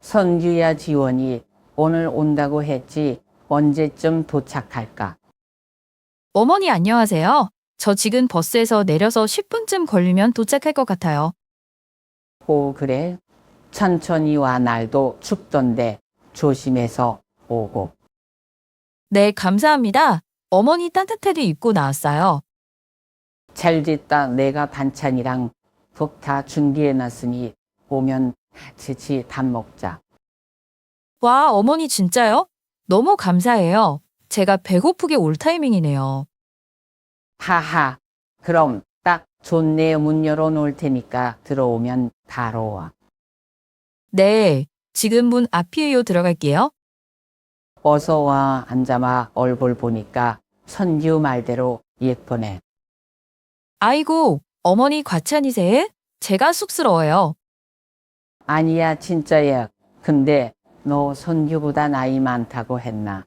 선규야 지원이 오늘 온다고 했지 언제쯤 도착할까? 어머니 안녕하세요. 저 지금 버스에서 내려서 10분쯤 걸리면 도착할 것 같아요. 오 그래? 천천히 와 날도 춥던데 조심해서 오고. 네, 감사합니다. 어머니 따뜻하게 입고 나왔어요. 잘 됐다 내가 반찬이랑 국 다 준비해놨으니 오면 같이 밥 먹자. 와, 어머니 진짜요? 너무 감사해요. 제가 배고프게 올 타이밍이네요. 하하 그럼 딱 좋네 문 열어놓을 테니까 들어오면 바로 와. 네, 지금 문 앞이에요. 들어갈게요. 어서 와 앉아마 얼굴 보니까 선규 말대로 예쁘네. 아이고, 어머니 과찬이세? 제가 쑥스러워요. 아니야 진짜야. 근데 너 선규보다 나이 많다고 했나?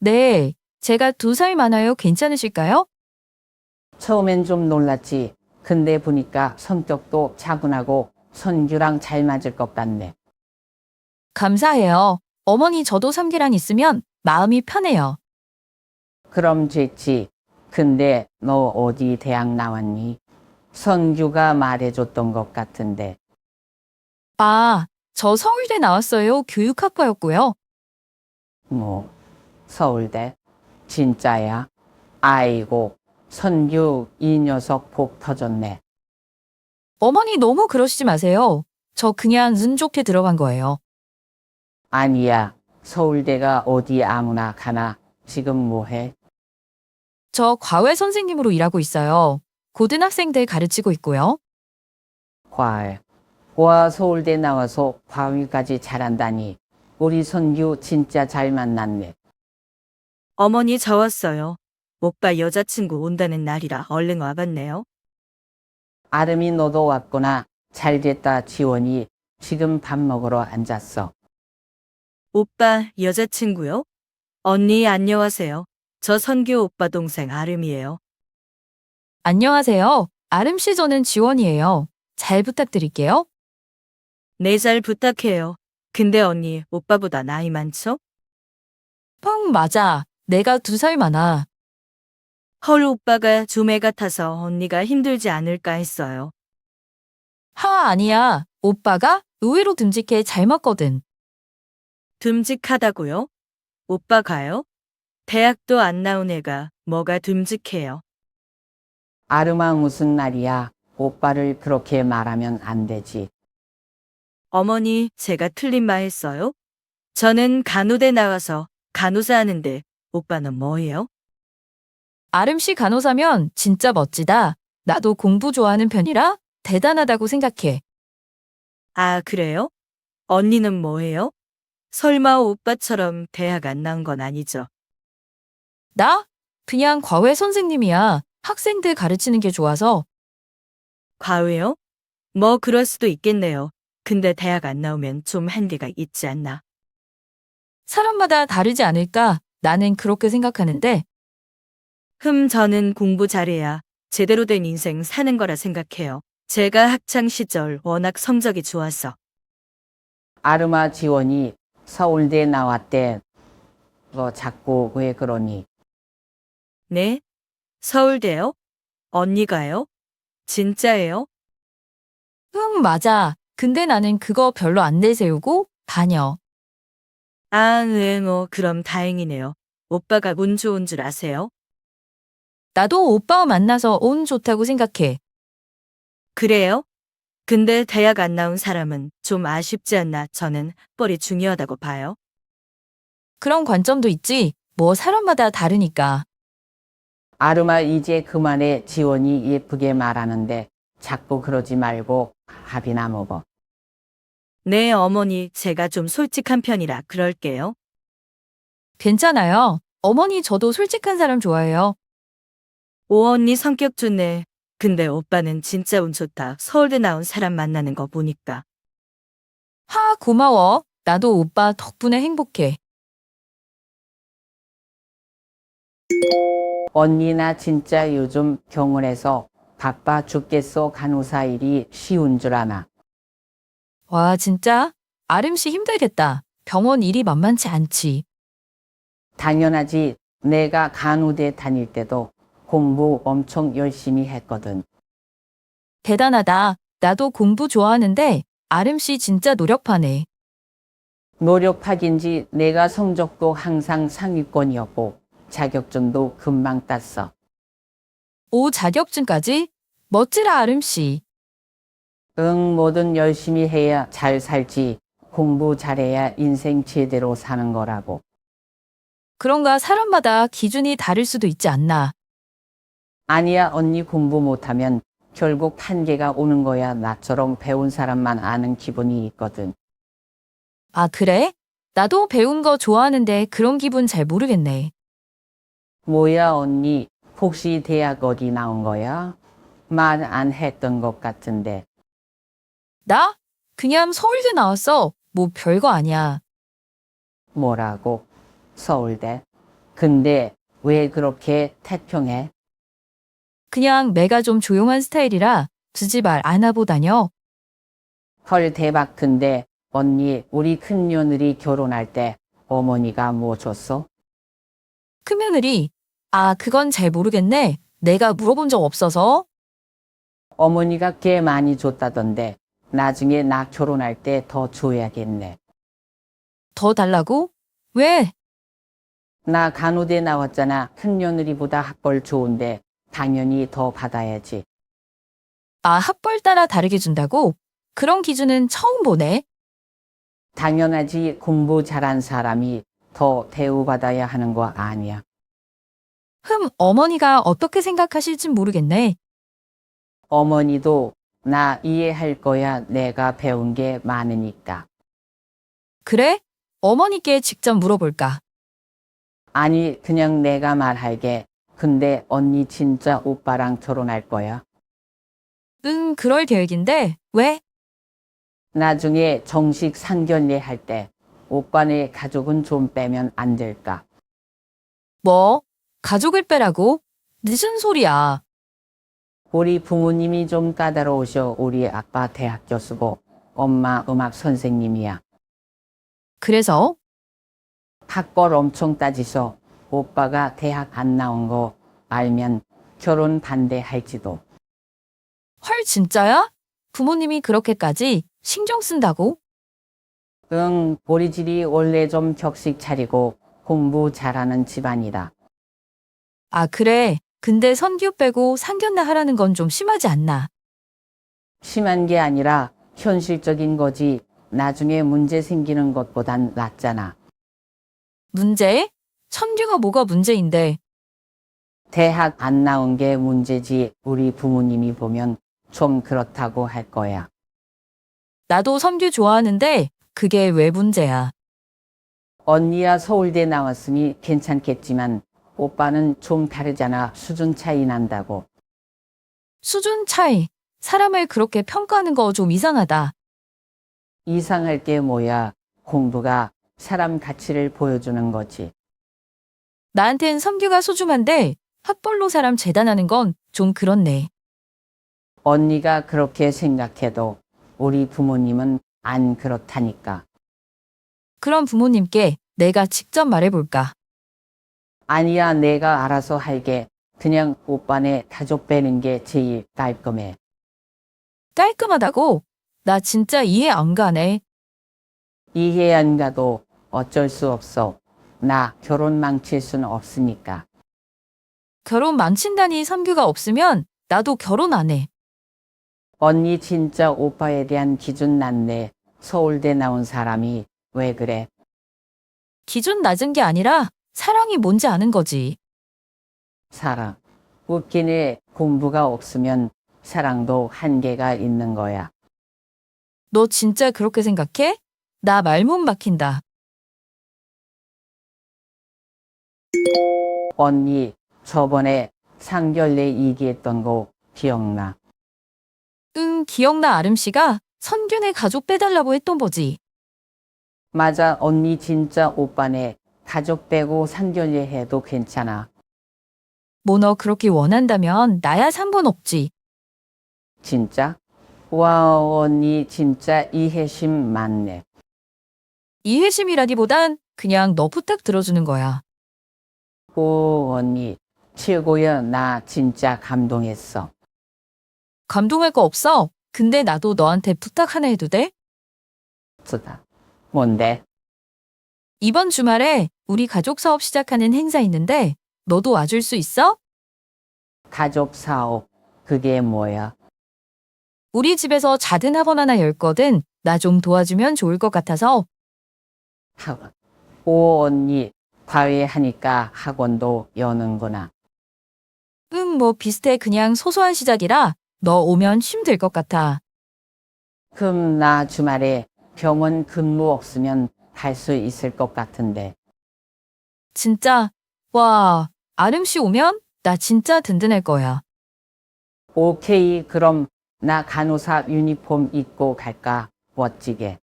네, 제가 두 살 많아요. 괜찮으실까요? 처음엔 좀 놀랐지. 근데 보니까 성격도 차분하고 선규랑 잘 맞을 것 같네. 감사해요. 어머니 저도 삼계랑 있으면 마음이 편해요. 그럼 됐지. 근데 너 어디 대학 나왔니? 선규가 말해줬던 것 같은데. 아, 저 서울대 나왔어요. 교육학과였고요. 뭐, 서울대? 진짜야? 아이고, 선규 이 녀석 복 터졌네. 어머니 너무 그러시지 마세요. 저 그냥 운 좋게 들어간 거예요. 아니야, 서울대가 어디 아무나 가나. 지금 뭐해? 저 과외 선생님으로 일하고 있어요. 고등학생들 가르치고 있고요. 과외. 와, 서울대 나와서 과외까지 잘한다니. 우리 선규 진짜 잘 만났네. 어머니 저 왔어요. 오빠 여자친구 온다는 날이라 얼른 와봤네요. 아름이 너도 왔구나. 잘 됐다, 지원이. 지금 밥 먹으러 앉았어. 오빠 여자친구요? 언니 안녕하세요. 저 선규 오빠 동생 아름이에요. 안녕하세요. 아름씨 저는 지원이에요. 잘 부탁드릴게요. 네잘 부탁해요. 근데 언니 오빠보다 나이 많죠? 펑 맞아. 내가 두 살 많아. 헐 오빠가 좀 애 같아서 언니가 힘들지 않을까 했어요. 하 아니야. 오빠가 의외로 듬직해 잘 먹거든. 듬직하다고요? 오빠가요? 대학도 안 나온 애가 뭐가 듬직해요. 아름아 무슨 말이야. 오빠를 그렇게 말하면 안 되지. 어머니 제가 틀린 말 했어요? 저는 간호대 나와서 간호사 하는데 오빠는 뭐예요? 아름씨 간호사면 진짜 멋지다. 나도 공부 좋아하는 편이라 대단하다고 생각해. 아, 그래요? 언니는 뭐예요? 설마 오빠처럼 대학 안 나온 건 아니죠? 나? 그냥 과외 선생님이야. 학생들 가르치는 게 좋아서. 과외요? 뭐 그럴 수도 있겠네요. 근데 대학 안 나오면 좀 한계가 있지 않나? 사람마다 다르지 않을까? 나는 그렇게 생각하는데, 흠, 저는 공부 잘해야 제대로 된 인생 사는 거라 생각해요. 제가 학창 시절 워낙 성적이 좋아서. 아름아 지원이 서울대 나왔대. 너 자꾸 왜 그러니? 네? 서울대요? 언니가요? 진짜예요? 응, 맞아. 근데 나는 그거 별로 안 내세우고 다녀. 아, 네, 뭐, 그럼 다행이네요. 오빠가 운 좋은 줄 아세요? 나도 오빠와 만나서 온 좋다고 생각해. 그래요? 근데 대학 안 나온 사람은 좀 아쉽지 않나 저는 뻘이 중요하다고 봐요. 그런 관점도 있지. 뭐 사람마다 다르니까. 아름아 이제 그만해 지원이 예쁘게 말하는데 자꾸 그러지 말고 밥이나 먹어. 네, 어머니, 제가 좀 솔직한 편이라 그럴게요. 괜찮아요. 어머니 저도 솔직한 사람 좋아해요. 오 언니 성격 좋네. 근데 오빠는 진짜 운 좋다. 서울대 나온 사람 만나는 거 보니까. 하, 고마워. 나도 오빠 덕분에 행복해. 언니 나 진짜 요즘 병원에서 바빠 죽겠어 간호사 일이 쉬운 줄 아나. 와, 진짜? 아름 씨 힘들겠다. 병원 일이 만만치 않지. 당연하지. 내가 간호대 다닐 때도 공부 엄청 열심히 했거든. 대단하다. 나도 공부 좋아하는데 아름 씨 진짜 노력파네. 노력파긴지 내가 성적도 항상 상위권이었고 자격증도 금방 땄어. 오, 자격증까지? 멋지라 아름 씨. 응, 뭐든 열심히 해야 잘 살지. 공부 잘해야 인생 제대로 사는 거라고. 그런가 사람마다 기준이 다를 수도 있지 않나. 아니야, 언니 공부 못하면 결국 한계가 오는 거야. 나처럼 배운 사람만 아는 기분이 있거든. 아, 그래? 나도 배운 거 좋아하는데 그런 기분 잘 모르겠네. 뭐야, 언니. 혹시 대학 어디 나온 거야? 말 안 했던 것 같은데. 나? 그냥 서울대 나왔어. 뭐 별거 아니야. 뭐라고? 서울대. 근데 왜 그렇게 태평해? 그냥 내가 좀 조용한 스타일이라 굳이 말안 하고 다녀. 헐 대박 근데 언니 우리 큰 며느리 결혼할 때 어머니가 뭐 줬어? 큰며느리. 아, 그건 잘 모르겠네. 내가 물어본 적 없어서. 어머니가 꽤 많이 줬다던데 나중에 나 결혼할 때 더 줘야겠네. 더 달라고? 왜? 나 간호대 나왔잖아. 큰 며느리보다 학벌 좋은데 당연히 더 받아야지. 아, 학벌 따라 다르게 준다고? 그런 기준은 처음 보네. 당연하지 공부 잘한 사람이 더 대우받아야 하는 거 아니야. 흠, 어머니가 어떻게 생각하실진 모르겠네. 어머니도 나 이해할 거야. 내가 배운 게 많으니까. 그래? 어머니께 직접 물어볼까? 아니, 그냥 내가 말할게. 근데 언니 진짜 오빠랑 결혼할 거야? 응, 그럴 계획인데, 왜? 나중에 정식 상견례 할 때 오빠네 가족은 좀 빼면 안 될까? 뭐? 가족을 빼라고? 무슨 소리야. 우리 부모님이 좀 까다로우셔. 우리 아빠 대학 교수고 엄마 음악 선생님이야. 그래서? 학벌 엄청 따지셔. 오빠가 대학 안 나온 거 알면 결혼 반대할지도. 헐, 진짜야? 부모님이 그렇게까지 신경 쓴다고? 응, 우리 집이 원래 좀 격식 차리고 공부 잘하는 집안이다. 아, 그래. 근데 선규 빼고 상견례 하라는 건 좀 심하지 않나? 심한 게 아니라 현실적인 거지. 나중에 문제 생기는 것보단 낫잖아. 문제? 천규가 뭐가 문제인데? 대학 안 나온 게 문제지. 우리 부모님이 보면 좀 그렇다고 할 거야. 나도 선규 좋아하는데 그게 왜 문제야? 언니야 서울대 나왔으니 괜찮겠지만 오빠는 좀 다르잖아. 수준 차이 난다고. 수준 차이. 사람을 그렇게 평가하는 거 좀 이상하다. 이상할 게 뭐야. 공부가 사람 가치를 보여주는 거지. 나한텐 선규가 소중한데 학벌로 사람 재단하는 건 좀 그렇네. 언니가 그렇게 생각해도 우리 부모님은 안 그렇다니까. 그럼 부모님께 내가 직접 말해볼까? 아니야, 내가 알아서 할게. 그냥 오빠네 가족 빼는 게 제일 깔끔해. 깔끔하다고? 나 진짜 이해 안 가네. 이해 안 가도 어쩔 수 없어. 나 결혼 망칠 수는 없으니까. 결혼 망친다니 선규가 없으면 나도 결혼 안 해. 언니 진짜 오빠에 대한 기준 낮네. 서울대 나온 사람이 왜 그래? 기준 낮은 게 아니라 사랑이 뭔지 아는 거지. 사랑. 웃기네. 공부가 없으면 사랑도 한계가 있는 거야. 너 진짜 그렇게 생각해? 나 말 못 막힌다. 언니, 저번에 상견례 얘기했던 거 기억나? 응, 기억나 아름 씨가 선균의 가족 빼달라고 했던 거지. 맞아, 언니 진짜 오빠네 가족 빼고 상견례 해도 괜찮아. 뭐 너 그렇게 원한다면 나야 상관없지. 진짜? 와, 언니 진짜 이해심 많네. 이해심이라기보단 그냥 너 부탁 들어주는 거야. 오, 언니 최고야. 나 진짜 감동했어. 감동할 거 없어. 근데 나도 너한테 부탁 하나 해도 돼? 쓰다. 뭔데? 이번 주말에 우리 가족 사업 시작하는 행사 있는데 너도 와줄 수 있어? 가족 사업. 그게 뭐야? 우리 집에서 작은 학원 하나 열거든. 나 좀 도와주면 좋을 것 같아서 학원. 오, 언니 과외하니까 학원도 여는구나. 응, 뭐 비슷해. 그냥 소소한 시작이라 너 오면 힘들 것 같아. 그럼 나 주말에 병원 근무 없으면 할수 있을 것 같은데. 진짜 와 아름 씨 오면 나 진짜 든든할 거야. 오케이, 그럼 나 간호사 유니폼 입고 갈까? 멋지게.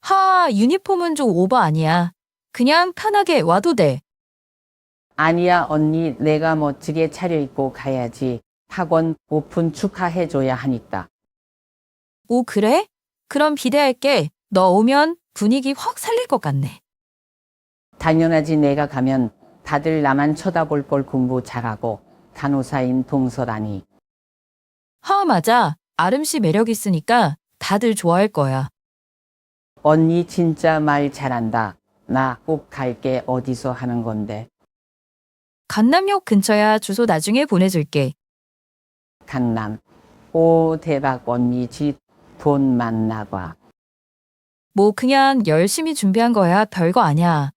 하 유니폼은 좀 오버 아니야. 그냥 편하게 와도 돼. 아니야, 언니, 내가 멋지게 차려입고 가야지. 학원 오픈 축하해줘야 하니까. 오 그래? 그럼 기대할게. 너 오면 분위기 확 살릴 것 같네. 당연하지, 내가 가면 다들 나만 쳐다볼 걸 공부 잘하고 간호사인 동서라니. 하 맞아. 아름 씨 매력 있으니까 다들 좋아할 거야. 언니 진짜 말 잘한다. 나 꼭 갈게. 어디서 하는 건데? 강남역 근처야 주소 나중에 보내줄게. 강남. 오, 대박, 언니 집돈 많나 봐. 뭐 그냥 열심히 준비한 거야. 별거 아니야.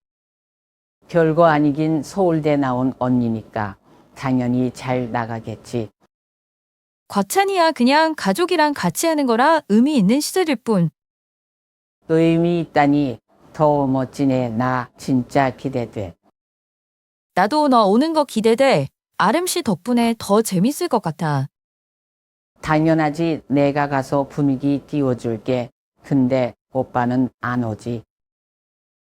별거 아니긴 서울대 나온 언니니까 당연히 잘 나가겠지. 과찬이야 그냥 가족이랑 같이 하는 거라 의미 있는 시절일 뿐. 의미 있다니 더 멋지네. 나 진짜 기대돼. 나도 너 오는 거 기대돼. 아름 씨 덕분에 더 재밌을 것 같아. 당연하지. 내가 가서 분위기 띄워줄게. 근데 오빠는 안 오지.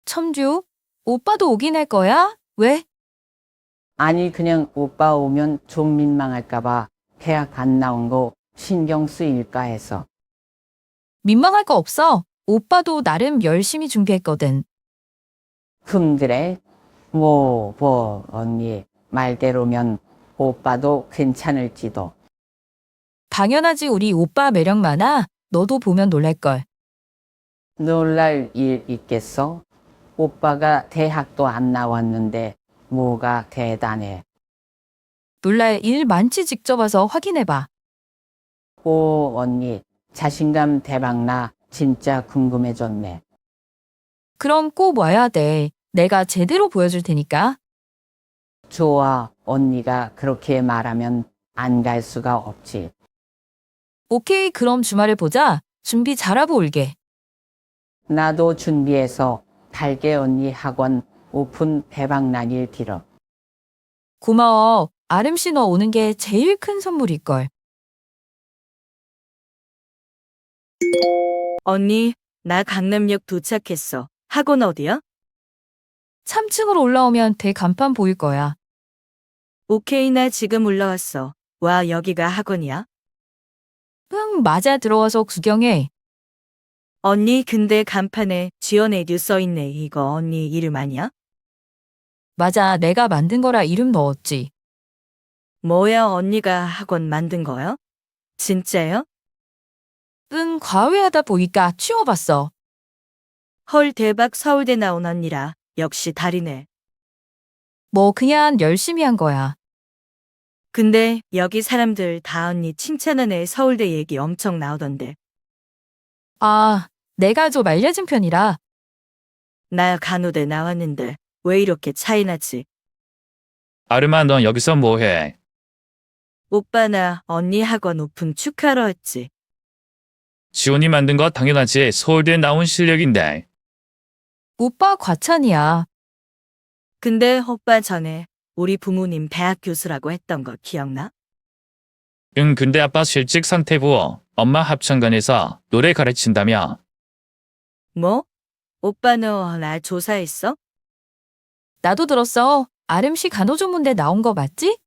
첨주, 오빠도 오긴 할 거야? 왜? 아니, 그냥 오빠 오면 좀 민망할까봐 계약 안 나온 거 신경 쓰일까 해서. 민망할 거 없어. 오빠도 나름 열심히 준비했거든. 흠드레. 뭐, 뭐, 언니. 말대로면 오빠도 괜찮을지도. 당연하지 우리 오빠 매력 많아. 너도 보면 놀랄걸. 놀랄 일 있겠어? 오빠가 대학도 안 나왔는데 뭐가 대단해. 놀랄 일 많지 직접 와서 확인해봐. 오, 언니, 자신감 대박나. 진짜 궁금해졌네. 그럼 꼭 와야 돼. 내가 제대로 보여줄 테니까. 좋아, 언니가 그렇게 말하면 안 갈 수가 없지. 오케이, 그럼 주말에 보자. 준비 잘하고 올게. 나도 준비해서 달게 언니 학원 오픈 대박 나길 빌어. 고마워. 아름 씨 너 오는 게 제일 큰 선물일걸. 언니, 나 강남역 도착했어. 학원 어디야? 3층으로 올라오면 대간판 보일 거야. 오케이, 나 지금 올라왔어. 와, 여기가 학원이야? 응, 맞아. 들어와서 구경해. 언니, 근데 간판에 지연 에듀 써있네. 이거 언니 이름 아니야? 맞아. 내가 만든 거라 이름 넣었지. 뭐야, 언니가 학원 만든 거야? 진짜요? 응, 과외하다 보니까 치워봤어. 헐, 대박 서울대 나온 언니라. 역시 달이네. 뭐 그냥 열심히 한 거야. 근데 여기 사람들 다 언니 칭찬하네 서울대 얘기 엄청 나오던데. 아, 내가 좀 알려진 편이라. 나 간호대 나왔는데 왜 이렇게 차이나지? 아르마 넌 여기서 뭐해? 오빠 나 언니 학원 오픈 축하러 했지. 지원이 만든 거 당연하지 서울대 나온 실력인데 오빠 과찬이야. 근데 오빠 전에 우리 부모님 대학 교수라고 했던 거 기억나? 응 근데 아빠 실직 상태고 엄마 합창단에서 노래 가르친다며 뭐? 오빠 너 나 조사했어? 나도 들었어. 아름 씨 간호조문대 나온 거 맞지?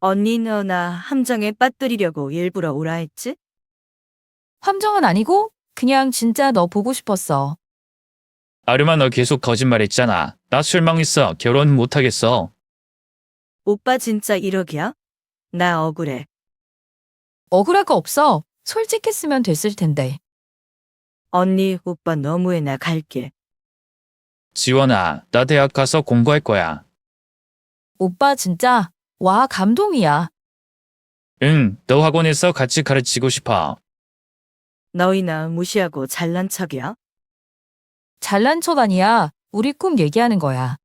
언니 너 나 함정에 빠뜨리려고 일부러 오라 했지? 함정은 아니고 그냥 진짜 너 보고 싶었어. 아름아 너 계속 거짓말했잖아. 나 실망했어. 결혼 못하겠어. 오빠 진짜 1억이야? 나 억울해. 억울할 거 없어. 솔직했으면 됐을 텐데. 언니, 오빠 너무해 나 갈게. 지원아, 나 대학 가서 공부할 거야. 오빠 진짜 와 감동이야. 응, 너 학원에서 같이 가르치고 싶어. 너희 나 무시하고 잘난 척이야? 잘난 척 아니야. 우리 꿈 얘기하는 거야.